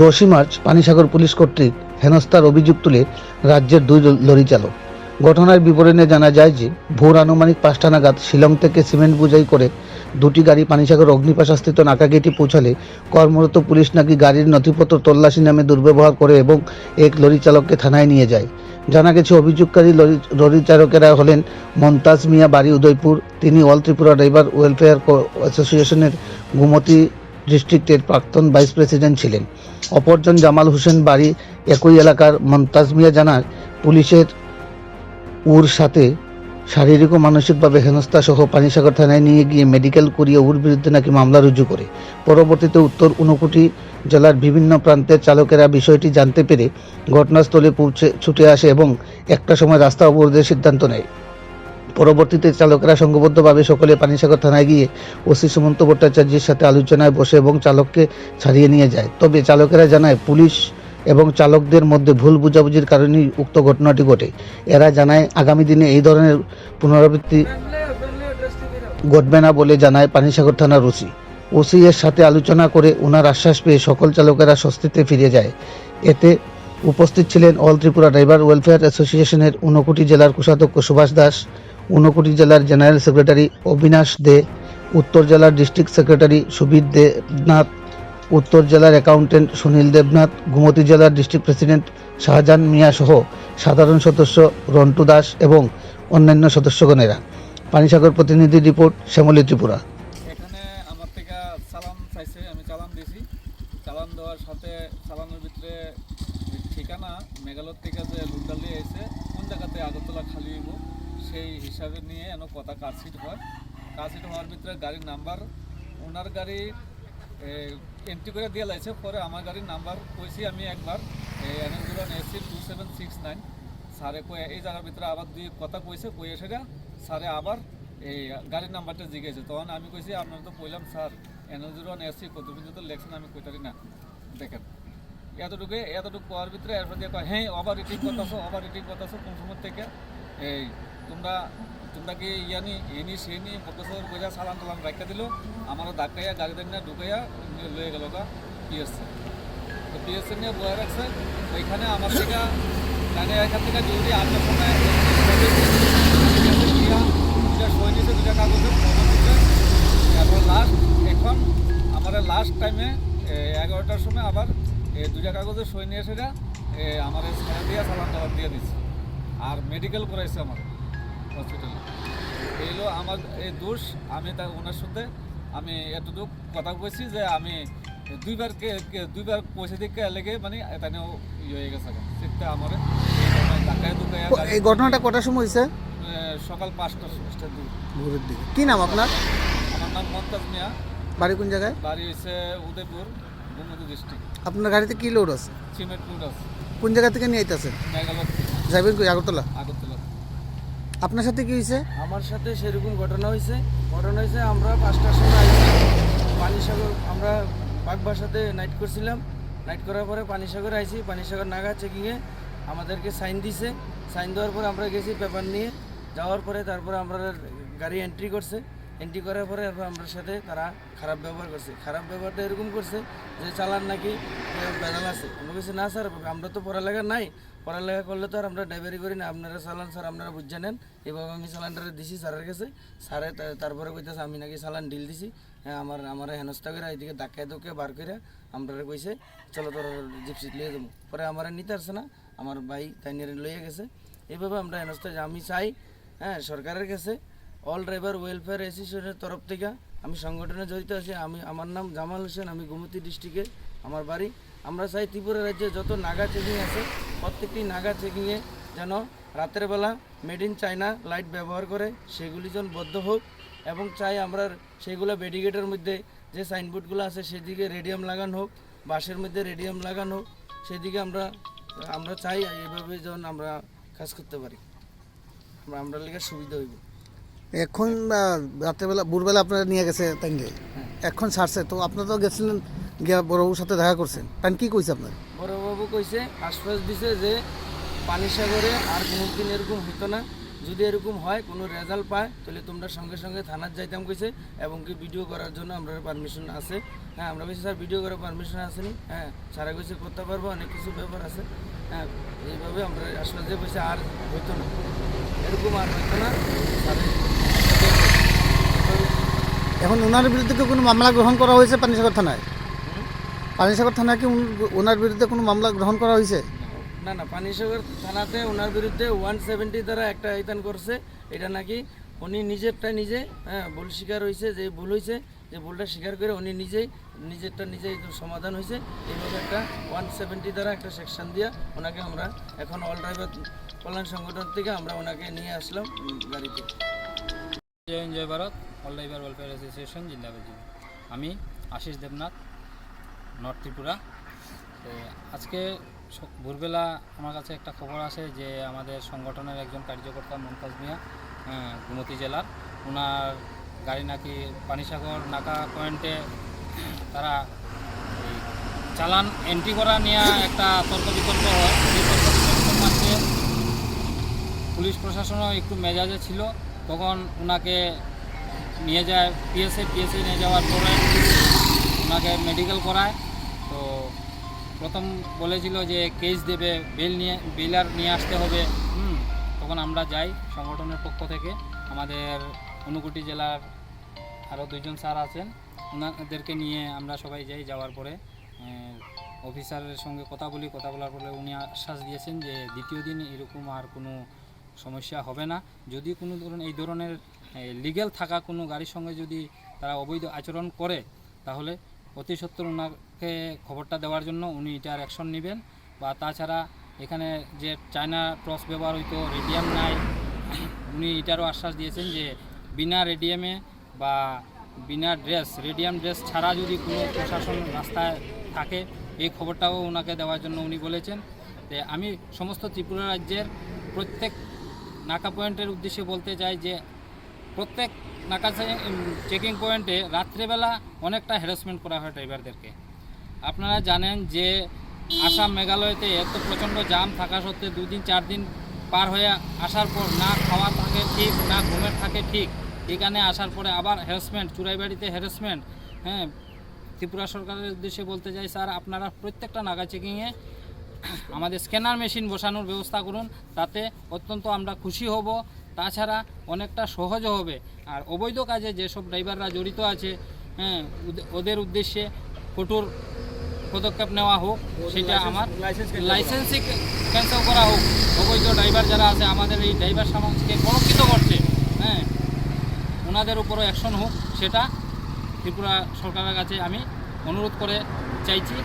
দোষী March Panisagar police কর্তৃক হেনস্থার অভিযোগ তুলে রাজ্যের দুই লরি চালক। ঘটনার বিবরণে জানা যায় যে, ভোর আনুমানিক পাঁচটা নাগাদ শিলং থেকে সিমেন্ট বোঝাই করে দুটি গাড়ি পানিসাগর অগ্নিপাশাস্থিত নাকাগেটি পৌঁছালে কর্মরত পুলিশ নাকি গাড়ির নথিপত্র তল্লাশি নামে দুর্ব্যবহার করে এবং এক লরি চালককে থানায় নিয়ে যায়। জানা গেছে, অভিযোগকারী লরি লরি চালকেরা হলেন মন্তাজ মিয়া, বাড়ি উদয়পুর। তিনি অল ত্রিপুরা ড্রাইভার ওয়েলফেয়ার অ্যাসোসিয়েশনের গুমতি ডিস্ট্রিক্টের প্রাক্তন ভাইস প্রেসিডেন্ট ছিলেন। অপরজন জামাল হোসেন বাড়ি একই এলাকার মন্তাজ মিয়া জানায়, পুলিশের উর সাথে শারীরিক ও মানসিকভাবে হেনস্থা সহ পানিসাগর থানায় নিয়ে গিয়ে মেডিকেল করিয়ে উর বিরুদ্ধে নাকি মামলা রুজু করে। পরবর্তীতে উত্তর ঊনকোটি জেলার বিভিন্ন প্রান্তের চালকেরা বিষয়টি জানতে পেরে ঘটনাস্থলে পৌঁছে, ছুটে আসে এবং একটা সময় রাস্তা অবরোধের সিদ্ধান্ত নেয়। পরবর্তীতে চালকেরা সংঘবদ্ধভাবে সকলে পানিসাগর থানায় গিয়ে ওসি সুমন্ত ভট্টাচার্যের সাথে আলোচনায় বসে এবং চালককে ছাড়িয়ে নিয়ে যায়। তবে চালকেরা জানায়, পুলিশ এবং চালকদের মধ্যে ভুল বুঝাবুঝির কারণেই উক্ত ঘটনাটি ঘটে। এরা জানায়, আগামী দিনে এই ধরনের পুনরাবৃত্তি ঘটবে না বলে জানায় পানিসাগর থানার ওসি। ওসি এর সাথে আলোচনা করে ওনার আশ্বাস পেয়ে সকল চালকেরা স্বস্তিতে ফিরে যায়। এতে উপস্থিত ছিলেন অল ত্রিপুরা ড্রাইভার ওয়েলফেয়ার অ্যাসোসিয়েশনের ঊনকোটি জেলার কোষাধ্যক্ষ সুভাষ দাস ঊনকোটি জেলার জেনারেল সেক্রেটারি অবিনাশ দে, উত্তর জেলার ডিস্ট্রিক্ট সেক্রেটারি সুবীর দেবনাথ, উত্তর জেলার অ্যাকাউন্টেন্ট সুনীল দেবনাথ, গুমতি জেলার ডিস্ট্রিক্ট প্রেসিডেন্ট শাহজাহান মিয়া সহ সাধারণ সদস্য রন্টু দাস এবং অন্যান্য সদস্যগণেরা। পানিসাগর প্রতিনিধি রিপোর্ট, শ্যামলী ত্রিপুরা। এখানে আমার থেকে চালান চাইছে, আমি দিয়েছি। দেওয়ার সাথে চালানের ভিতরে ঠিকানা, মেঘালয় থেকে যে এসে কোন জায়গাতে আগরতলা খালি হইব? সেই হিসাবে নিয়ে এন কথা কারসিট হয়। কারসিট হওয়ার ভিতরে গাড়ির নাম্বার ওনার গাড়ি এন্ট্রি করে দিয়ে লাইছে, পরে আমার গাড়ির নাম্বার কইছি আমি একবার N zero AC two seven six nine স্যারে কয়ে, এই জায়গার ভিতরে আবার দুই কথা কইছে, কইয়ে সেটা স্যারে আবার এই গাড়ির নাম্বারটা জিজ্ঞেসে তখন আমি কইছি, আপনার তো কইলাম, স্যার এন জিরো এসি কত পর্যন্ত লেখছেন, আমি কইতারি না। দেখেন এতটুকু এতটুকু কোয়ার ভিতরে এরপর দিয়ে কয় হ্যাঁ ওভার রিটিং করতেছো ওভার রিটিং করতেছো, কোন সময় থেকে? এই তোমরা তোমরা কি ইয়ানি, এনি, সেনি প্রফেসর বোঝা সালাম টালাম রাখতে দিল? আমার ধাক্কাইয়া গাড়ি দেন না ঢুকাইয়া লয়ে গেল গা পিএসসি তো পিএসসি নিয়ে বয়ে রাখছে। ওইখানে আমার থেকে মানে এখান থেকে যদি আটটার সময় দুটা সই দিছে দুটা কাগজে তারপর লাস্ট এখন আমার লাস্ট টাইমে এগারোটার সময় আবার দুটা কাগজে সই নিয়ে সেটা আমার স্ক্যান দিয়ে সালাম টালাম দিয়ে দিচ্ছে আর মেডিকেল করাইছে আমার হসপিটালে। এইগুলো আমার এই দোষ আমি তার ওনার সাথে আমি এতটুকু কথা কইছি যে আমি দুইবার দুইবার পয়সা দিকে লেগে মানে এখানেও ইয়ে হয়ে গেছে সেটা আমার এই ঘটনাটা কটার সময় হয়েছে? সকাল পাঁচটার সময় দূর ভোরের দিকে। কি নাম আপনার? আমার নাম মমতাজ মিয়া। বাড়ি কোন জায়গায়? বাড়ি হচ্ছে উদয়পুর ডিস্ট্রিক্ট আপনার গাড়িতে কি লোড আছে? চিমেটপুর আছে। কোন জায়গা থেকে নিয়ে আইতেছেন? মেঘালয় যাবেন কই? আগরতলা? আগরতলা। আপনার সাথে কি হয়েছে? আমার সাথে সেরকম ঘটনা হয়েছে। ঘটনা হয়েছে, আমরা পাঁচটার সময় পানিসাগর আমরা বাগবাসাতে নাইট করছিলাম। নাইট করার পরে পানিসাগর আইছি। পানিসাগর নাগা চেকিংয়ে আমাদেরকে সাইন দিছে। সাইন দেওয়ার পরে আমরা গেছি পেপার নিয়ে। যাওয়ার পরে তারপরে আমরা গাড়ি এন্ট্রি করছে। এন্ট্রি করার পরে আমার সাথে তারা খারাপ ব্যবহার করছে। খারাপ ব্যবহারটা এরকম করছে যে চালান নাকি বেদাল আছে। আমরা বলছি, না স্যার, আমরা তো পড়ালেখা নাই। পড়ালেখা করলে তো আর আমরা ড্রাইভারি করি না। আপনারা চালান, স্যার, আপনারা বুঝে নেন। এভাবে আমি চালানটা দিছি স্যারের কাছে। স্যারে তারপরে কইতেছে, আমি নাকি চালান ডিল দিছি। হ্যাঁ আমার আমার হেনস্থা করে এদিকে ধাক্কায় ধুকে বার করে আমরা কইছে, চলো তোর জিপসি লিয়ে যাব। পরে আমার নিতে আসছে না। আমার ভাই তাই নিয়ে লইয়ে গেছে। এইভাবে আমরা হেনস্থা আমি চাই হ্যাঁ সরকারের কাছে অল ড্রাইভার ওয়েলফেয়ার অ্যাসোসিয়েশনের তরফ থেকে আমি সংগঠনে জড়িত আছি। আমি, আমার নাম জামাল হোসেন। আমি গোমতী ডিস্ট্রিক্টে আমার বাড়ি আমরা চাই ত্রিপুরা রাজ্যে যত নাগা চেকিং আছে প্রত্যেকটি নাগা চেকিংয়ে যেন রাতের বেলা মেড ইন চায়না লাইট ব্যবহার করে সেগুলি যেন বদ্ধ হোক এবং চাই আমরা সেগুলো ব্যারিগেটের মধ্যে যে সাইনবোর্ডগুলো আছে সেদিকে রেডিয়াম লাগানো হোক বাসের মধ্যে রেডিয়াম লাগানো হোক সেদিকে আমরা আমরা চাই এইভাবে যেন আমরা কাজ করতে পারি। আমরা লেগে সুবিধা হইব। এখন রাত্রেবেলা ভোরবেলা আপনারা নিয়ে গেছে তাইকে এখন ছাড়ছে তো আপনারা তো গেছিলেন গিয়া বড়বাবুর সাথে দেখা করছেন। তাই কি কইছে আপনার? বড়বাবু কইছে আশ্বাস দিছে যে পানি সাগরে আর কোনোদিন এরকম হতো না। যদি এরকম হয় কোনো রেজাল্ট পায় তাহলে তোমরা সঙ্গে সঙ্গে থানার যাইতাম কইছে এবং কি ভিডিও করার জন্য আমরা পারমিশন আছে। হ্যাঁ আমরা কইছি স্যার ভিডিও করার পারমিশন আসেনি হ্যাঁ সারা কইছে করতে পারব অনেক কিছু ব্যাপার আছে। হ্যাঁ এইভাবে আমরা আশ্বাস দিয়ে কইছে আর হইতো না। এরকম আর হইতো না। এখন ওনার বিরুদ্ধে কি কোনো মামলা গ্রহণ করা হয়েছে পানিসাগর থানায়? পানিসাগর থানায় কি ওনার বিরুদ্ধে কোনো মামলা গ্রহণ করা হয়েছে? না না পানিসাগর থানাতে ওনার বিরুদ্ধে ওয়ান সেভেন্টি দ্বারা একটা আইতান করছে। এটা নাকি উনি নিজেরটা নিজে হ্যাঁ ভুল স্বীকার হয়েছে যে ভুল হয়েছে যে ভুলটা স্বীকার করে উনি নিজেই নিজেরটা নিজেই সমাধান হয়েছে এইভাবে একটা ওয়ান সেভেন্টি দ্বারা একটা সেকশন দিয়া ওনাকে আমরা এখন অল ড্রাইভার কল্যাণ সংগঠন থেকে আমরা ওনাকে নিয়ে আসলাম গাড়িতে। জয় হিন্দ, জয় Bharat all driver welfare association জিন্দাবাদ। আমি আশিস দেবনাথ নর্থ ত্রিপুরা। তো আজকে ভোরবেলা আমার কাছে একটা খবর আসে যে আমাদের সংগঠনের একজন কার্যকর্তা মমতাজ মিয়া আহ, গোমতী জেলার। ওনার গাড়ি নাকি পানিসাগর নাকা পয়েন্টে তারা চালান এন্ট্রি করা নিয়ে একটা তর্ক বিতর্ক হয়। পুলিশ প্রশাসনও একটু মেজাজে ছিল। তখন ওনাকে নিয়ে যায় পিএসএ পিএসএ নিয়ে যাওয়ার পরে ওনাকে মেডিকেল করায়। তো প্রথম বলেছিল যে কেস দেবে বেল নিয়ে বেলার নিয়ে আসতে হবে। হুম, তখন আমরা যাই সংগঠনের পক্ষ থেকে। আমাদের অনুকুটি জেলার আরও দুইজন স্যার আছেন। ওনাদেরকে নিয়ে আমরা সবাই যাই যাওয়ার পরে। অফিসারের সঙ্গে কথা বলি, কথা বলার পরে উনি আশ্বাস দিয়েছেন যে দ্বিতীয় দিন এরকম আর কোনো সমস্যা হবে না। যদি কোনো ধরুন এই ধরনের লিগ্যাল থাকা কোনো গাড়ির সঙ্গে যদি তারা অবৈধ আচরণ করে, তাহলে অতি সত্বর ওনাকে খবরটা দেওয়ার জন্য উনি এটার অ্যাকশন নেবেন। বা তাছাড়া এখানে যে চায়না টস ব্যবহার হইতো রেডিয়াম নাই, উনি এটারও আশ্বাস দিয়েছেন যে বিনা রেডিয়ামে বা বিনা ড্রেস, রেডিয়াম ড্রেস ছাড়া যদি কোনো প্রশাসন রাস্তায় থাকে, এই খবরটাও ওনাকে দেওয়ার জন্য উনি বলেছেন। যে আমি সমস্ত ত্রিপুরা রাজ্যের প্রত্যেক নাকা পয়েন্টের উদ্দেশ্যে বলতে চাই যে প্রত্যেক নাকা চেকিং পয়েন্টে রাত্রেবেলা অনেকটা হ্যারাসমেন্ট করা হয় ড্রাইভারদেরকে আপনারা জানেন যে আসাম মেঘালয়তে এত প্রচণ্ড জাম থাকা সত্ত্বেও দুদিন চার দিন পার হয়ে আসার পর না খাওয়া থাকে ঠিক, না ঘুমের থাকে ঠিক। এখানে আসার পরে আবার হ্যারাসমেন্ট চুরাইবাড়িতে হ্যারাসমেন্ট হ্যাঁ। ত্রিপুরা সরকারের উদ্দেশ্যে বলতে চাই, স্যার, আপনারা প্রত্যেকটা নাগা চেকিংয়ে আমাদের স্ক্যানার মেশিন বসানোর ব্যবস্থা করুন, তাতে অত্যন্ত আমরা খুশি হব। তাছাড়া অনেকটা সহজও হবে। আর অবৈধ কাজে যেসব ড্রাইভাররা জড়িত আছে হ্যাঁ ওদের উদ্দেশ্যে কঠোর পদক্ষেপ নেওয়া হোক সেটা আমার লাইসেন্সই ক্যান্সেল করা হোক। অবৈধ ড্রাইভার যারা আছে আমাদের এই ড্রাইভার সমাজকে কলঙ্কিত করছে হ্যাঁ ওনাদের উপরও অ্যাকশন হোক সেটা ত্রিপুরা সরকারের কাছে আমি অনুরোধ করে চাইছি।